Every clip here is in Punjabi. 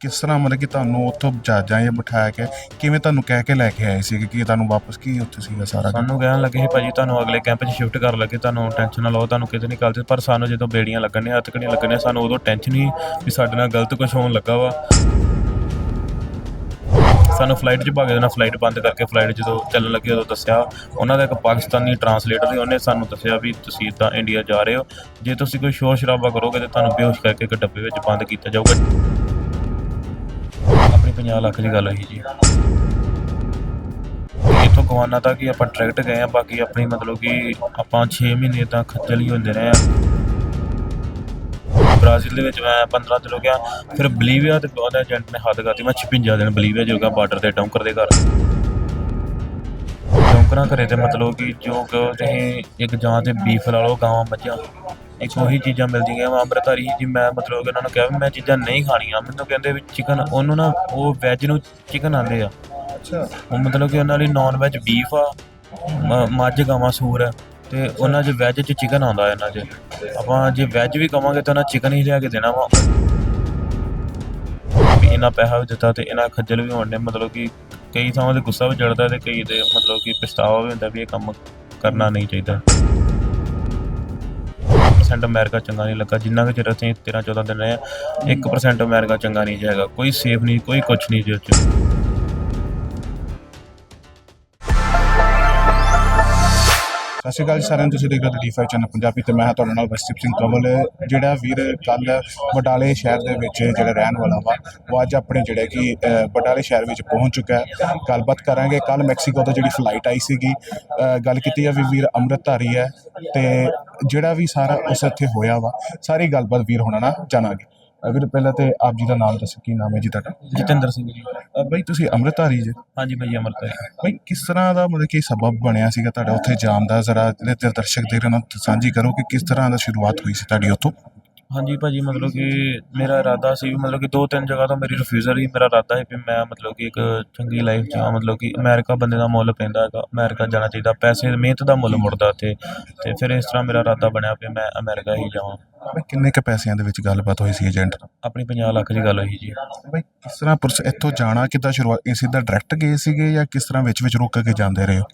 ਕਿਸ ਤਰ੍ਹਾਂ ਮਤਲਬ ਕਿ ਤੁਹਾਨੂੰ ਉੱਥੋਂ ਜਹਾਜ਼ਾਂ 'ਚ ਬਿਠਾਇਆ ਕੇ ਕਿਵੇਂ ਤੁਹਾਨੂੰ ਕਹਿ ਕੇ ਲੈ ਕੇ ਆਏ ਸੀ ਕਿ ਤੁਹਾਨੂੰ ਵਾਪਸ ਕੀ ਉੱਥੇ ਸੀਗਾ ਸਾਰਾ ਸਾਨੂੰ ਕਹਿਣ ਲੱਗੇ ਸੀ ਭਾਜੀ ਤੁਹਾਨੂੰ ਅਗਲੇ ਕੈਂਪ 'ਚ ਸ਼ਿਫਟ ਕਰ ਲੱਗੇ, ਤੁਹਾਨੂੰ ਟੈਨਸ਼ਨ ਨਾ ਲਓ, ਤੁਹਾਨੂੰ ਕਿਤੇ ਨਹੀਂ ਕੱਲ੍ਹ ਪਰ ਸਾਨੂੰ ਜਦੋਂ ਬੇੜੀਆਂ ਲੱਗਣੀਆਂ ਹੱਥਕੜੀਆਂ ਲੱਗਣੀਆਂ, ਸਾਨੂੰ ਉਦੋਂ ਟੈਨਸ਼ਨ ਹੀ ਵੀ ਸਾਡੇ ਨਾਲ ਗਲਤ ਕੁਝ ਹੋਣ ਲੱਗਾ ਵਾ। ਸਾਨੂੰ ਫਲਾਈਟ 'ਚ ਭਾਗੇ ਨਾਲ ਫਲਾਈਟ ਬੰਦ ਕਰਕੇ ਫਲਾਈਟ ਜਦੋਂ ਚੱਲਣ ਲੱਗੀ, ਉਦੋਂ ਦੱਸਿਆ, ਉਹਨਾਂ ਦਾ ਇੱਕ ਪਾਕਿਸਤਾਨੀ ਟਰਾਂਸਲੇਟਰ ਸੀ, ਉਹਨੇ ਸਾਨੂੰ ਦੱਸਿਆ ਵੀ ਤੁਸੀਂ ਤਾਂ ਇੰਡੀਆ ਜਾ ਰਹੇ ਹੋ। ਜੇ ਤੁਸੀਂ ਕੋਈ ਸ਼ੋਰ ਸ਼ਰਾਬਾ ਕਰੋਗੇ ਤਾਂ ਤੁਹਾਨੂੰ ਬੇਹੋਸ਼ ਕਰਕੇ ਇੱਕ ਡੱਬੇ ਵਿੱਚ ਬੰਦ ਕੀਤਾ ਜਾਊਗਾ। ਆਪਣੀ 50 ਲੱਖ ਦੀ ਗੱਲ ਹੋਈ ਜੀ। ਇੱਥੋਂ ਗਵਾਨਾ ਤੱਕ ਹੀ ਆਪਾਂ ਟਰੈਕਟ ਗਏ ਆ, ਬਾਕੀ ਆਪਣੀ ਮਤਲਬ ਕਿ ਆਪਾਂ 6 ਮਹੀਨੇ ਤਾਂ ਖੱਜਲ ਹੀ ਹੁੰਦੇ ਰਹੇ ਆ। ਬ੍ਰਾਜ਼ੀਲ ਦੇ ਵਿੱਚ ਮੈਂ 15 ਦਿਨ ਹੋ ਗਿਆ, ਫਿਰ ਬਲੀਵੀਆ ਤੇ ਉਹਦਾ ਏਜੰਟ ਨੇ ਹੱਦ ਕਰਤੀ, ਮੈਂ 56 ਦਿਨ ਬਲੀਵੀਆ ਜੋ ਗਿਆ, ਬਾਰਡਰ ਤੇ ਡੌਂਕਰ ਦੇ ਘਰ। ਡੌਂਕਰਾਂ ਘਰੇ ਤੇ ਮਤਲਬ ਕਿ ਜੋ ਤੁਸੀਂ ਇੱਕ ਜਾਂ ਤੇ ਬੀਫ ਲਾ ਲਓ, ਗਾਵਾਂ ਮੱਝਾਂ। ਇੱਕ ਉਹੀ ਚੀਜ਼ਾਂ ਮਿਲਦੀਆਂ ਵਾ। ਅੰਮ੍ਰਿਤਧਾਰੀ ਜੀ ਮੈਂ ਮਤਲਬ ਕਿ ਉਹਨਾਂ ਨੂੰ ਕਿਹਾ ਵੀ ਮੈਂ ਚੀਜ਼ਾਂ ਨਹੀਂ ਖਾਣੀਆਂ। ਮੈਨੂੰ ਕਹਿੰਦੇ ਵੀ ਚਿਕਨ ਉਹਨੂੰ ਨਾ ਉਹ ਵੈਜ ਨੂੰ ਚਿਕਨ ਆਂਦੇ ਆ। ਅੱਛਾ। ਉਹ ਮਤਲਬ ਕਿ ਉਹਨਾਂ ਲਈ ਨਾਨ ਵੈਜ ਬੀਫ ਆ ਮ- ਮੱਝ ਗਾਵਾਂ ਸੂਰ ਹੈ ਤੇ ਉਹਨਾਂ 'ਚ ਵੈਜ 'ਚ ਚਿਕਨ ਆਉਂਦਾ ਇਹਨਾਂ 'ਚ। ਆਪਾਂ ਜੇ ਵੈਜ ਵੀ ਕਵਾਂਗੇ ਤਾਂ ਉਹਨਾਂ ਚਿਕਨ ਹੀ ਲਿਆ ਕੇ ਦੇਣਾ ਵਾ। ਵੀ ਇਹਨਾਂ ਪੈਸਾ ਵੀ ਦਿੱਤਾ ਤੇ ਇਹਨਾਂ ਖੱਜਲ ਵੀ ਹੋਣ ਨੇ ਮਤਲਬ ਕਿ ਕਈ ਥਾਵਾਂ ਤੇ ਗੁੱਸਾ ਵੀ ਚੜਦਾ ਤੇ ਕਈ ਤੇ ਮਤਲਬ ਕਿ ਪਛਤਾਵਾ ਵੀ ਹੁੰਦਾ ਵੀ ਇਹ ਕੰਮ ਕਰਨਾ ਨਹੀਂ ਚਾਹੀਦਾ। ਪਰਸੈਂਟ ਅਮਰੀਕਾ ਚੰਗਾ ਨਹੀਂ ਲੱਗਾ, ਜਿੰਨਾ ਕਿ ਚਿਰ ਅਸੀਂ 13 14 ਦਿਨ ਰਹੇ ਆ 1% ਅਮਰੀਕਾ ਚੰਗਾ ਨਹੀਂ ਜਾਏਗਾ ਕੋਈ ਸੇਫ ਨਹੀਂ, ਕੋਈ ਕੁਛ ਨਹੀਂ ਜੇ ਉਹ ਸਤਿ ਸ਼੍ਰੀ ਅਕਾਲ ਜੀ ਸਾਰਿਆਂ ਨੂੰ, ਤੁਸੀਂ ਦੇਖ ਰਹੇ ਹੋ ਡੀ5 ਚੈਨਲ ਪੰਜਾਬੀ ਤੇ ਮੈਂ ਹਾਂ ਤੁਹਾਡੇ ਨਾਲ ਵਸਦੀਪ ਸਿੰਘ ਕਵਲ ਜਿਹੜਾ ਵੀਰ ਕੱਲ ਬਟਾਲੇ ਸ਼ਹਿਰ ਦੇ ਵਿੱਚ ਜਿਹੜਾ ਰਹਿਣ ਵਾਲਾ ਵਾ, ਉਹ ਅੱਜ ਆਪਣੇ ਜਿਹੜੇ ਕਿ ਬਟਾਲੇ ਸ਼ਹਿਰ ਵਿੱਚ ਪਹੁੰਚ ਚੁੱਕਾ ਹੈ। ਗੱਲਬਾਤ ਕਰਾਂਗੇ ਕੱਲ ਮੈਕਸੀਕੋ ਤੋਂ ਜਿਹੜੀ ਫਲਾਈਟ ਆਈ ਸੀਗੀ ਗੱਲ ਕੀਤੀ ਆ ਵੀ ਵੀਰ ਅੰਮ੍ਰਿਤਧਾਰੀ ਹੈ, ਤੇ ਜਿਹੜਾ ਵੀ ਸਾਰਾ ਉਸ ਇੱਥੇ ਹੋਇਆ ਵਾ ਸਾਰੀ ਗੱਲਬਾਤ ਵੀਰ ਹੋਣਾ ਨਾਲ ਜਾਣਾਂਗੇ। ਵੀਰ ਪਹਿਲਾਂ ਤੇ ਆਪ ਜੀ ਦਾ ਨਾਮ ਦੱਸੋ ਕੀ ਨਾਮ ਹੈ ਜੀ ਤੁਹਾਡਾ? ਜਤਿੰਦਰ ਸਿੰਘ ਜੀ। ਅ, ਬਈ ਤੁਸੀਂ ਅੰਮ੍ਰਿਤਧਾਰੀ ਜੀ? ਹਾਂਜੀ ਭਈ ਅਮਰਤਾਰੀ ਬਈ ਕਿਸ ਤਰ੍ਹਾਂ ਦਾ ਮਤਲਬ ਕਿ ਸਬਬ ਬਣਿਆ ਸੀਗਾ ਤੁਹਾਡਾ ਉੱਥੇ ਜਾਣ ਦਾ? ਜ਼ਰਾ ਜਿਹੜੇ ਤੇ ਦਰਸ਼ਕ ਦੇ ਨਾਲ ਸਾਂਝੀ ਕਰੋ ਕਿ ਕਿਸ ਤਰ੍ਹਾਂ ਦਾ ਸ਼ੁਰੂਆਤ ਹੋਈ ਸੀ ਤੁਹਾਡੀ ਉੱਥੋਂ? ਹਾਂਜੀ ਭਾਜੀ ਮਤਲਬ ਕਿ ਮੇਰਾ ਇਰਾਦਾ ਸੀ ਵੀ ਮਤਲਬ ਕਿ ਦੋ ਤਿੰਨ ਜਗ੍ਹਾ ਤੋਂ ਮੇਰੀ ਰਿਫਿਊਜ਼ਲ ਹੀ ਮੇਰਾ ਇਰਾਦਾ ਸੀ ਵੀ ਮੈਂ ਮਤਲਬ ਕਿ ਇੱਕ ਚੰਗੀ ਲਾਈਫ ਚ ਮਤਲਬ ਕਿ ਅਮਰੀਕਾ ਬੰਦੇ ਦਾ ਮੁੱਲ ਪੈਂਦਾ ਹੈਗਾ ਅਮਰੀਕਾ ਜਾਣਾ ਚਾਹੀਦਾ ਪੈਸੇ ਮਿਹਨਤ ਦਾ ਮੁੱਲ ਮੁੜਦਾ ਉੱਥੇ ਤੇ ਫਿਰ ਇਸ ਤਰ੍ਹਾਂ ਮੇਰਾ ਇਰਾਦਾ ਬਣਿਆ ਵੀ ਮੈਂ ਅਮਰੀਕਾ ਹੀ ਜਾਵਾਂ। ਬਈ ਕਿੰਨੇ ਕ ਪੈਸਿਆਂ ਦੇ ਵਿੱਚ ਗੱਲਬਾਤ ਹੋਈ ਸੀ ਏਜੰਟ ਨਾਲ ਆਪਣੀ 50 ਲੱਖ ਦੀ ਗੱਲ ਹੋਈ ਜੀ। ਬਈ ਕਿਸ ਤਰ੍ਹਾਂ ਪੁਰਸ ਇੱਥੋਂ ਜਾਣਾ ਕਿੱਦਾਂ ਸ਼ੁਰੂਆਤ ਇਹ ਸਿੱਧਾ ਡਾਇਰੈਕਟ ਗਏ ਸੀਗੇ ਜਾਂ ਕਿਸ ਤਰ੍ਹਾਂ ਵਿੱਚ ਵਿੱਚ ਰੁਕ ਕੇ ਜਾਂਦੇ ਰਹੇ ਹੋ?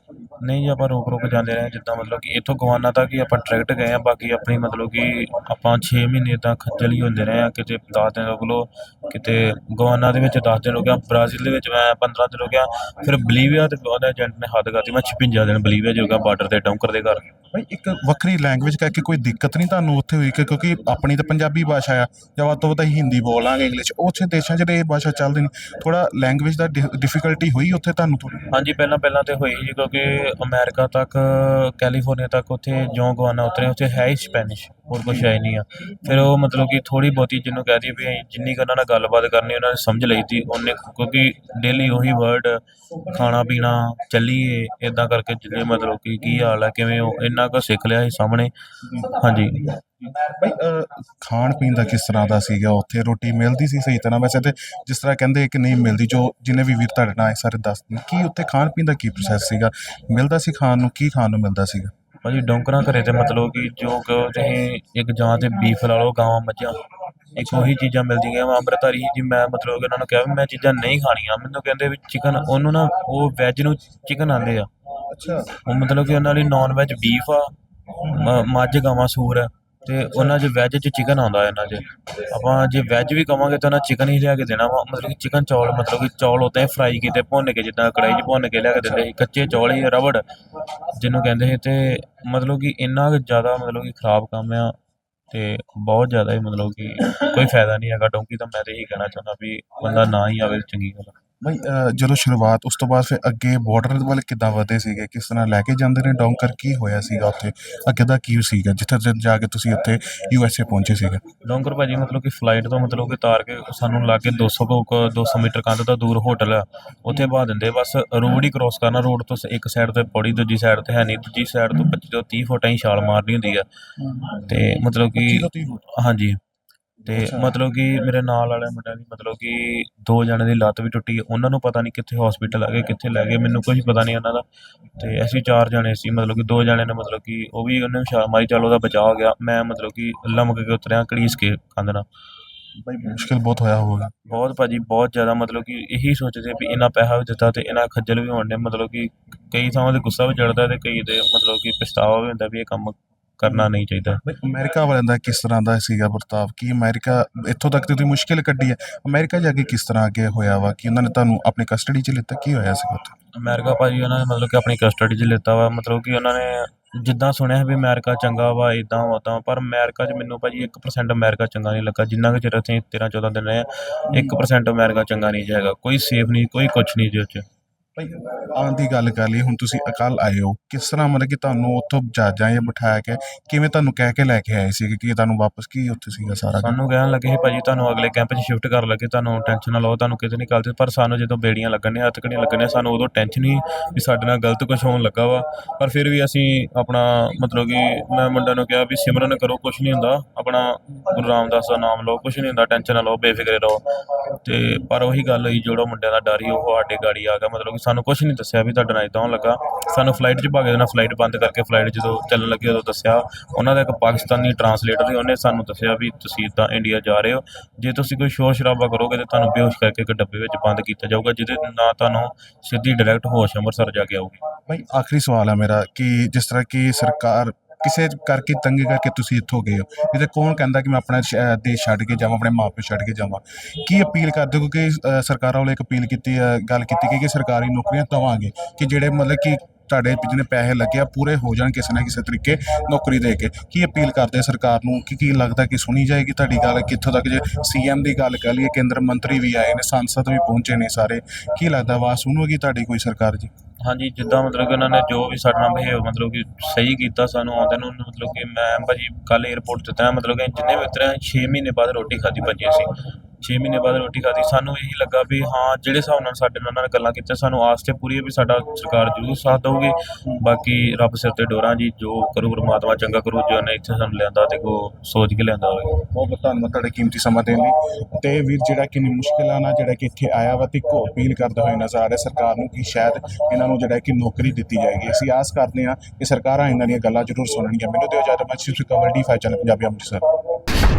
ਨਹੀਂ ਜੀ ਆਪਾਂ ਰੋਕ ਰੋਕ ਜਾਂਦੇ ਰਹੇ ਜਿੱਦਾਂ ਮਤਲਬ ਕਿ ਇੱਥੋਂ ਗਵਾਨਾ ਤੱਕ ਹੀ ਆਪਾਂ ਟਰੈਕਟ ਗਏ ਆ ਬਾਕੀ ਆਪਣੀ ਮਤਲਬ ਕਿ ਆਪਾਂ 6 ਮਹੀਨੇ ਤਾਂ ਖੱਜਲ ਹੀ ਹੁੰਦੇ ਰਹੇ ਆ ਕਿਤੇ 10 ਦਿਨ ਰੁਕ ਲਓ ਕਿਤੇ ਗਵਾਨਾ ਦੇ ਵਿੱਚ 10 ਦਿਨ ਗਿਆ ਬ੍ਰਾਜ਼ੀਲ ਦੇ ਵਿੱਚ ਮੈਂ 15 ਦਿਨ ਗਿਆ ਫਿਰ ਬਲੀਵੀਆ ਤੇ ਉਹਦਾ ਏਜੰਟ ਨੇ ਹੱਦ ਕਰਤੀ ਮੈਂ 56 ਦਿਨ ਬਲੀਵੀਆ ਜੋ ਗਿਆ ਬਾਰਡਰ ਤੇ ਡੌਂਕਰ ਦੇ ਘਰ। ਬਈ ਇੱਕ ਵੱਖਰੀ ਲੈਂਗੁਏਜ ਕਰਕੇ ਕੋਈ ਦਿੱਕਤ ਨਹੀਂ ਤੁਹਾਨੂੰ ਉੱਥੇ ਹੋਈ ਕਿ ਕਿਉਂਕਿ ਆਪਣੀ ਤਾਂ ਪੰਜਾਬੀ ਭਾਸ਼ਾ ਆ ਜਾਂ ਵੱਧ ਤੋਂ ਵੱਧ ਅਸੀਂ ਹਿੰਦੀ ਬੋਲਾਂਗੇ ਇੰਗਲਿਸ਼ ਉੱਥੇ ਦੇਸ਼ਾਂ 'ਚ ਤਾਂ ਇਹ ਭਾਸ਼ਾ ਚੱਲਦੀ ਨਹੀਂ। ਥੋੜਾ ਲੈਂਗੁਏਜ ਦਾ ਡਿਫਿਕਲਟੀ ਹੋਈ ਉੱਥੇ ਤੁਹਾਨੂੰ ਥੋੜੀ ਹਾਂਜੀ ਪਹਿਲਾਂ ਪਹਿਲਾਂ ਤੇ ਹੋਈ ਜੀ ਕਿਉਂਕਿ ਅਮਰੀਕਾ ਤੱਕ, ਕੈਲੀਫੋਰਨੀਆ ਤੱਕ ਉੱਥੇ ਜੋ ਗਵਾਨਾ ਉਤਰੇ ਉੱਥੇ ਹੈ ਹੀ ਸਪੈਨਿਸ਼, ਹੋਰ ਕੁਝ ਹੈ ਨਹੀਂ ਆ। ਫਿਰ ਉਹ ਮਤਲਬ ਕਿ ਥੋੜੀ ਬਹੁਤੀ ਜਿਹਨੂੰ ਕਹਿ ਦਈਏ ਵੀ ਜਿੰਨੀ ਕੁ ਉਹਨਾਂ ਨਾਲ ਗੱਲਬਾਤ ਕਰਨੀ, ਉਹਨਾਂ ਨੇ ਸਮਝ ਲਈ ਤੀ ਉਹਨੇ ਕਿਉਂਕਿ ਡੇਲੀ ਉਹੀ ਵਰਡ ਖਾਣਾ, ਪੀਣਾ, ਚੱਲੀਏ ਇਦਾਂ ਕਰਕੇ ਜਿੰਨੇ ਮਤਲਬ ਕਿ ਕੀ ਹਾਲ ਹੈ ਕਿਵੇਂ ਉਹ ਇੰਨਾ ਕੁ ਸਿੱਖ ਲਿਆ ਸੀ ਸਾਹਮਣੇ। ਹਾਂਜੀ। ਬਈ ਖਾਣ ਪੀਣ ਦਾ ਕਿਸ ਤਰ੍ਹਾਂ ਦਾ ਸੀਗਾ? ਉੱਥੇ ਰੋਟੀ ਮਿਲਦੀ ਸੀ ਸਹੀ ਤਰ੍ਹਾਂ? ਵੈਸੇ ਤੇ ਜਿਸ ਤਰ੍ਹਾਂ ਕਹਿੰਦੇ ਕਿ ਨਹੀਂ ਮਿਲਦੀ ਜੋ ਜਿਨੇ ਵੀ ਵੀਰ ਤੁਹਾਡੇ ਨਾਲ ਆਏ ਸਾਰੇ ਦੱਸ ਕੀ ਉੱਥੇ ਖਾਣ ਪੀਣ ਦਾ ਕੀ ਪ੍ਰੋਸੈਸ ਸੀਗਾ? ਮਿਲਦਾ ਸੀ ਖਾਣ ਨੂੰ? ਕੀ ਖਾਣ ਨੂੰ ਮਿਲਦਾ ਸੀਗਾ? ਭਾਜੀ ਡੌਂਕਰਾਂ ਘਰੇ ਤੇ ਮਤਲਬ ਕਿ ਜੋ ਤੁਸੀਂ ਇੱਕ ਜਾਂ ਤੇ ਬੀਫ ਲਾ ਲਓ ਗਾਵਾਂ ਮੱਝਾਂ ਇੱਕ ਉਹੀ ਚੀਜ਼ਾਂ ਮਿਲਦੀਆਂ ਵਾ। ਅੰਮ੍ਰਿਤਧਾਰੀ ਜੀ ਮੈਂ ਮਤਲਬ ਕਿ ਉਹਨਾਂ ਨੂੰ ਕਿਹਾ ਵੀ ਮੈਂ ਚੀਜ਼ਾਂ ਨਹੀਂ ਖਾਣੀਆਂ। ਮੈਨੂੰ ਕਹਿੰਦੇ ਵੀ ਚਿਕਨ ਉਹਨੂੰ ਨਾ ਉਹ ਵੈਜ ਨੂੰ ਚਿਕਨ ਆਂਦੇ ਆ। ਅੱਛਾ। ਉਹ ਮਤਲਬ ਕਿ ਉਹਨਾਂ ਲਈ ਨਾਨ ਵੈਜ ਬੀਫ ਆ ਮੱਝ ਗਾਵਾਂ ਸੂਰ ਹੈ ਤੇ ਉਹਨਾਂ 'ਚ ਵੈਜ 'ਚ ਚਿਕਨ ਆਉਂਦਾ ਇਹਨਾਂ 'ਚ। ਆਪਾਂ ਜੇ ਵੈਜ ਵੀ ਕਵਾਂਗੇ ਤਾਂ ਉਹਨਾਂ ਚਿਕਨ ਹੀ ਲਿਆ ਕੇ ਦੇਣਾ ਵਾ। ਮਤਲਬ ਕਿ ਚਿਕਨ ਚੌਲ, ਮਤਲਬ ਕਿ ਚੌਲ ਉਦਾਂ ਹੀ ਫਰਾਈ ਕੀਤੇ, ਭੁੰਨ ਕੇ ਜਿੱਦਾਂ ਕੜਾਈ 'ਚ ਭੁੰਨ ਕੇ ਲਿਆ ਕੇ ਦਿੰਦੇ ਸੀ। ਕੱਚੇ ਚੌਲ ਹੀ, ਰਬੜ, ਜਿਹਨੂੰ ਕਹਿੰਦੇ ਸੀ। ਤੇ ਮਤਲਬ ਕਿ ਇੰਨਾ ਕੁ ਜ਼ਿਆਦਾ ਮਤਲਬ ਕਿ ਖਰਾਬ ਕੰਮ ਆ ਤੇ ਬਹੁਤ ਜ਼ਿਆਦਾ ਹੀ ਮਤਲਬ ਕਿ ਕੋਈ ਫਾਇਦਾ ਨਹੀਂ ਹੈਗਾ। ਡੋਂਕੀ ਤਾਂ ਮੈਂ ਤੇ ਇਹੀ ਕਹਿਣਾ ਚਾਹੁੰਦਾ ਵੀ ਬੰਦਾ ਨਾ ਹੀ ਆਵੇ ਚੰਗੀ ਗੱਲ ਬਈ ਜਦੋਂ ਸ਼ੁਰੂਆਤ ਉਸ ਤੋਂ ਬਾਅਦ ਫਿਰ ਅੱਗੇ ਬਾਰਡਰ ਵੱਲ ਕਿੱਦਾਂ ਵਧੇ ਸੀਗੇ? ਕਿਸ ਤਰ੍ਹਾਂ ਲੈ ਕੇ ਜਾਂਦੇ ਨੇ ਡੌਂਕਰ ਕੀ ਹੋਇਆ ਸੀਗਾ ਉੱਥੇ। ਅੱਗੇ ਦਾ ਕੀ ਸੀਗਾ? ਜਿੱਥੇ ਜ- ਜਾ ਕੇ ਤੁਸੀਂ ਉੱਥੇ ਯੂ ਐਸ ਏ ਪਹੁੰਚੇ ਸੀਗੇ? ਡੋਂਗਰ ਭਾਜੀ ਮਤਲਬ ਕਿ ਫਲਾਈਟ ਤੋਂ ਮਤਲਬ ਕਿ ਤਾਰ ਕੇ ਸਾਨੂੰ ਲਾ ਕੇ 200 ਕੁ 200 ਮੀਟਰ ਕੰਧ ਤੋਂ ਦੂਰ ਹੋਟਲ ਆ। ਉੱਥੇ ਬਾਹ ਦਿੰਦੇ ਬਸ ਰੋਡ ਹੀ ਕ੍ਰੋਸ ਕਰਨਾ। ਰੋਡ ਤੋਂ ਇੱਕ ਸਾਈਡ ਤੇ ਪੌੜੀ ਦੂਜੀ ਸਾਈਡ ਤੇ ਹੈ ਨਹੀਂ। ਦੂਜੀ ਸਾਈਡ ਤੋਂ 25 ਤੋਂ 30 ਫੁੱਟ ਹੀ ਛਾਲ ਮਾਰਨੀ ਹੁੰਦੀ ਆ। ਤੇ ਮਤਲਬ ਕਿ 25 ਤੋਂ 30 ਫੁੱਟ। ਹਾਂਜੀ। ਤੇ। ਮਤਲਬ ਕਿ ਮੇਰੇ ਨਾਲ ਵਾਲੇ ਮੁੰਡਿਆਂ ਦੀ ਮਤਲਬ ਕਿ ਦੋ ਜਣੇ ਦੀ ਲੱਤ ਵੀ ਟੁੱਟੀ ਉਹਨਾਂ ਨੂੰ ਪਤਾ ਨਹੀਂ ਕਿੱਥੇ ਹਸਪੀਟਲ ਆ ਗਏ ਕਿੱਥੇ ਲੈ ਗਏ ਮੈਨੂੰ ਕੁਝ ਪਤਾ ਨਹੀਂ ਉਹਨਾਂ ਦਾ। ਤੇ ਅਸੀਂ ਚਾਰ ਜਣੇ ਸੀ ਮਤਲਬ ਕਿ ਦੋ ਜਣੇ ਨੇ ਮਤਲਬ ਕਿ ਉਹ ਵੀ ਉਹਨੇ ਛਾਲ ਮਾਰੀ ਚੱਲ ਉਹਦਾ ਬਚਾਅ ਹੋ ਗਿਆ। ਮੈਂ ਮਤਲਬ ਕਿ ਲਮਕ ਕੇ ਉਤਰਿਆ ਘੜੀਸ ਕੇ ਕੰਧ ਨਾਲ। ਬਈ ਮੁਸ਼ਕਿਲ ਬਹੁਤ ਹੋਇਆ ਹੋਊਗਾ। ਬਹੁਤ ਭਾਜੀ ਬਹੁਤ ਜ਼ਿਆਦਾ ਮਤਲਬ ਕਿ ਇਹੀ ਸੋਚਦੇ ਵੀ ਇੰਨਾ ਪੈਸਾ ਵੀ ਦਿੱਤਾ ਤੇ ਇਹਨਾਂ ਖੱਜਲ ਵੀ ਹੋਣ ਦੇ ਮਤਲਬ ਕਿ ਕਈ ਥਾਵਾਂ ਤੇ ਗੁੱਸਾ ਵੀ ਚੜਦਾ ਤੇ ਕਈ ਦੇ ਮਤਲਬ ਕਿ ਪਛਤਾਵਾ ਵੀ ਹੁੰਦਾ ਵੀ ਇਹ ਕੰਮ ਕਰਨਾ ਨਹੀਂ ਚਾਹੀਦਾ। ਬਈ ਅਮਰੀਕਾ ਵਾਲਿਆਂ ਦਾ ਕਿਸ ਤਰ੍ਹਾਂ ਦਾ ਸੀਗਾ ਵਰਤਾਵ? ਕੀ ਅਮਰੀਕਾ ਇੱਥੋਂ ਤੱਕ ਤੇ ਤੁਸੀਂ ਮੁਸ਼ਕਿਲ ਕੱਢੀ ਹੈ। ਅਮਰੀਕਾ ਜਾ ਕੇ ਕਿਸ ਤਰ੍ਹਾਂ ਅੱਗੇ ਹੋਇਆ ਵਾ? ਕਿ ਉਹਨਾਂ ਨੇ ਤੁਹਾਨੂੰ ਆਪਣੀ ਕਸਟਡੀ 'ਚ ਲਿੱਤਾ? ਕੀ ਹੋਇਆ ਸੀ ਉੱਥੇ? ਅਮਰੀਕਾ ਭਾਜੀ ਉਹਨਾਂ ਨੇ ਮਤਲਬ ਕਿ ਆਪਣੀ ਕਸਟਡੀ 'ਚ ਲਿੱਤਾ ਵਾ। ਮਤਲਬ ਕਿ ਉਹਨਾਂ ਨੇ ਜਿੱਦਾਂ ਸੁਣਿਆ ਵੀ ਅਮਰੀਕਾ ਚੰਗਾ ਵਾ ਇਦਾਂ ਉਦਾਂ ਪਰ ਅਮਰੀਕਾ 'ਚ ਮੈਨੂੰ ਭਾਜੀ 1% ਅਮਰੀਕਾ ਚੰਗਾ ਨਹੀਂ ਲੱਗਾ। ਜਿੰਨਾ ਕੁ ਚਿਰ ਅਸੀਂ 13 14 ਦਿਨ ਰਹੇ ਆ 1% ਅਮਰੀਕਾ ਚੰਗਾ ਨਹੀਂ ਜੀ ਹੈਗਾ। ਕੋਈ ਸੇਫ ਨਹੀਂ ਕੋਈ ਕੁਛ ਨਹੀਂ ਜੀ ਉੱਥੇ ਭਾਈ, ਆਉਣ ਦੀ ਗੱਲ ਕਰ ਲਈ ਹੁਣ ਤੁਸੀਂ ਅਕਾਲ ਆਏ ਹੋ, ਕਿਸ ਤਰ੍ਹਾਂ ਮਤਲਬ ਕਿ ਤੁਹਾਨੂੰ ਉੱਥੋਂ ਜਹਾਜ਼ਾਂ ਜਾਂ ਬਿਠਾਇਆ ਕੇ ਕਿਵੇਂ ਤੁਹਾਨੂੰ ਕਹਿ ਕੇ ਲੈ ਕੇ ਆਏ ਸੀ ਕਿ ਤੁਹਾਨੂੰ ਵਾਪਸ ਕੀ ਉੱਥੇ ਸੀਗਾ ਸਾਰਾ ਸਾਨੂੰ ਕਹਿਣ ਲੱਗੇ ਸੀ, ਭਾਜੀ, ਤੁਹਾਨੂੰ ਅਗਲੇ ਕੈਂਪ 'ਚ ਸ਼ਿਫਟ ਕਰ ਲੱਗੇ, ਤੁਹਾਨੂੰ ਟੈਨਸ਼ਨ ਨਾ ਲਓ, ਤੁਹਾਨੂੰ ਕਿਤੇ ਨਹੀਂ ਕਰਦੇ ਪਰ ਸਾਨੂੰ ਜਦੋਂ ਬੇੜੀਆਂ ਲੱਗਣੀਆਂ ਹੱਥਕੜੀਆਂ ਲੱਗਣੀਆਂ ਸਾਨੂੰ ਉਦੋਂ ਟੈਨਸ਼ਨ ਹੀ ਵੀ ਸਾਡੇ ਨਾਲ ਗਲਤ ਕੁਝ ਹੋਣ ਲੱਗਾ ਵਾ। ਪਰ ਫਿਰ ਵੀ ਅਸੀਂ ਆਪਣਾ ਮਤਲਬ ਕਿ ਮੈਂ ਮੁੰਡਿਆਂ ਨੂੰ ਕਿਹਾ ਵੀ ਸਿਮਰਨ ਕਰੋ ਕੁਝ ਨਹੀਂ ਹੁੰਦਾ, ਆਪਣਾ ਗੁਰੂ ਰਾਮਦਾਸ ਦਾ ਨਾਮ ਲਓ ਕੁਝ ਨਹੀਂ ਹੁੰਦਾ ਟੈਨਸ਼ਨ ਨਾ ਲਓ, ਬੇਫਿਕਰੇ ਰਹੋ। ਤੇ ਪਰ ਉਹੀ ਗੱਲ ਹੋਈ, ਜਿਹੜਾ ਮੁੰਡਿਆਂ ਦਾ ਡਰ ਹੀ ਉਹ ਸਾਡੇ ਗਾੜੀ ਆ ਗਿਆ, ਮਤਲਬ ਸਾਨੂੰ ਕੁਝ ਨਹੀਂ ਦੱਸਿਆ ਵੀ ਤੁਹਾਡੇ ਨਾਲ ਇਦਾਂ ਹੋਣ ਲੱਗਾ। ਸਾਨੂੰ ਫਲਾਈਟ 'ਚ ਭਾਗੇ ਨਾਲ ਫਲਾਈਟ ਬੰਦ ਕਰਕੇ ਫਲਾਈਟ ਜਦੋਂ ਚੱਲਣ ਲੱਗੀ ਉਦੋਂ ਦੱਸਿਆ। ਉਹਨਾਂ ਦਾ ਇੱਕ ਪਾਕਿਸਤਾਨੀ ਟਰਾਂਸਲੇਟਰ ਸੀ, ਉਹਨੇ ਸਾਨੂੰ ਦੱਸਿਆ ਵੀ ਤੁਸੀਂ ਇਦਾਂ ਇੰਡੀਆ ਜਾ ਰਹੇ ਹੋ। ਜੇ ਤੁਸੀਂ ਕੋਈ ਸ਼ੋਰ ਸ਼ਰਾਬਾ ਕਰੋਗੇ ਤਾਂ ਤੁਹਾਨੂੰ ਬੇਹੋਸ਼ ਕਰਕੇ ਇੱਕ ਡੱਬੇ ਵਿੱਚ ਬੰਦ ਕੀਤਾ ਜਾਊਗਾ, ਜਿਹਦੇ ਨਾਲ ਤੁਹਾਨੂੰ ਸਿੱਧੀ ਡਾਇਰੈਕਟ ਹੋਸ਼ ਅੰਮ੍ਰਿਤਸਰ ਜਾ ਕੇ ਆਊਗੀ। ਭਾਈ ਆਖਰੀ ਸਵਾਲ ਹੈ ਮੇਰਾ ਕਿ ਜਿਸ ਤਰ੍ਹਾਂ ਕਿ ਸਰਕਾਰ ਕਿਸੇ ਕਰਕੇ ਤੰਗੇ ਕਰਕੇ ਤੁਸੀਂ ਇੱਥੋਂ ਗਏ ਹੋ? ਇਹ ਤਾਂ ਕੌਣ ਕਹਿੰਦਾ ਕਿ ਮੈਂ ਆਪਣਾ ਸ਼ਹਿ- ਦੇਸ਼ ਛੱਡ ਕੇ ਜਾਵਾਂ, ਆਪਣੇ ਮਾਪੇ ਛੱਡ ਕੇ ਜਾਵਾਂ? ਕੀ ਅਪੀਲ ਕਰਦੇ ਹੋ ਕਿਉਂਕਿ ਸਰਕਾਰਾਂ ਵੱਲੋਂ ਇੱਕ ਅਪੀਲ ਕੀਤੀ ਹੈ ਗੱਲ ਕੀਤੀ ਗਈ ਕਿ ਸਰਕਾਰੀ ਨੌਕਰੀਆਂ ਦਵਾਂਗੇ? ਕਿ ਜਿਹੜੇ ਮਤਲਬ ਕਿ ਤੁਹਾਡੇ ਜਿੰਨੇ ਪੈਸੇ ਲੱਗੇ ਆ, ਪੂਰੇ ਹੋ ਜਾਣ ਕਿਸੇ ਨਾ ਕਿਸੇ ਤਰੀਕੇ ਨੌਕਰੀ ਦੇ ਕੇ? ਕੀ ਅਪੀਲ ਕਰਦੇ ਸਰਕਾਰ ਨੂੰ? ਕਿ, ਕੀ ਲੱਗਦਾ ਕਿ ਸੁਣੀ ਜਾਏਗੀ ਤੁਹਾਡੀ ਗੱਲ? ਕਿੱਥੋਂ ਤੱਕ ਜੇ ਸੀਐਮ ਦੀ ਗੱਲ ਕਰ ਲਈਏ, ਕੇਂਦਰ ਮੰਤਰੀ ਵੀ ਆਏ ਨੇ, ਸੰਸਦ ਵੀ ਪਹੁੰਚੇ ਨੇ ਸਾਰੇ। ਕੀ ਲੱਗਦਾ? ਆਵਾਜ਼ ਸੁਣੂਗੀ ਤੁਹਾਡੀ ਕੋਈ ਸਰਕਾਰ ਜੀ? ਹਾਂਜੀ, ਜਿੱਦਾਂ ਮਤਲਬ ਕਿ ਉਹਨਾਂ ਨੇ ਜੋ ਵੀ ਸਾਡੇ ਨਾਲ ਬਿਹੇਵ ਮਤਲਬ ਕਿ ਸਹੀ ਕੀਤਾ ਸਾਨੂੰ ਆਉਂਦੇ ਨੂੰ, ਮਤਲਬ ਕਿ ਮੈਂ ਭਾਜੀ ਕੱਲ 에어ਪੋਰਟ ਦਿੱਤਾ ਮਤਲਬ ਕਿ ਜਿੰਨੇ ਵੀ ਉਤਰੇ 6 ਮਹੀਨੇ ਬਾਅਦ ਰੋਟੀ ਖਾਧੀ ਭਾਜੀ ਅਸੀਂ। 6 ਮਹੀਨੇ ਬਾਅਦ ਰੋਟੀ ਖਾਧੀ, ਸਾਨੂੰ ਇਹੀ ਲੱਗਾ ਵੀ ਹਾਂ, ਜਿਹੜੇ ਹਿਸਾਬ ਨਾਲ ਸਾਡੇ ਨਾਲ ਉਹਨਾਂ ਨੇ ਗੱਲਾਂ ਕੀਤੀਆਂ, ਸਾਨੂੰ ਆਸ ਤੇ ਪੂਰੀ ਹੈ ਵੀ ਸਾਡਾ ਸਰਕਾਰ ਜ਼ਰੂਰ ਸਾਥ ਦਊਗੀ। ਬਾਕੀ ਰੱਬ ਸਿਰ ਤੇ ਡੋਰਾਂ ਜੀ, ਜੋ ਕਰੂ ਪਰਮਾਤਮਾ ਚੰਗਾ ਕਰੂ, ਜੋ ਨੇ ਇੱਥੇ ਸਾਨੂੰ ਲਿਆਂਦਾ ਤੇ ਕੋ ਸੋਚ ਕੇ ਲਿਆਂਦਾ ਹੋਵੇ। ਬਹੁਤ ਬਹੁਤ ਧੰਨਵਾਦ ਤੁਹਾਡੇ ਕੀਮਤੀ ਸਮਾਂ ਦੇਣ ਲਈ। ਤੇ ਵੀਰ, ਜਿਹੜਾ ਕਿੰਨੀ ਮੁਸ਼ਕਿਲਾਂ ਨਾਲ ਜਿਹੜਾ ਕਿ ਇੱਥੇ ਆਇਆ ਵਾ ਤੇ ਇੱਕੋ ਅਪੀਲ ਕਰਦਾ ਹੋਇਆ ਨਜ਼ਰ ਆ ਰਿਹਾ ਸਰਕਾਰ ਨੂੰ ਕਿ ਸ਼ਾਇਦ ਇਹਨਾਂ ਨੂੰ ਜਿਹੜਾ ਕਿ ਨੌਕਰੀ ਦਿੱਤੀ ਜਾਏਗੀ। ਅਸੀਂ ਆਸ ਕਰਦੇ ਹਾਂ ਕਿ ਸਰਕਾਰਾਂ ਇਹਨਾਂ ਦੀਆਂ ਗੱਲਾਂ ਜ਼ਰੂਰ ਸੁਣਨਗੀਆਂ। ਮੈਨੂੰ ਦਿਓ ਇਜਾਜ਼ਤ ਮੈਂ ਸਿਰਫ cover D five channel Punjabi Amritsar.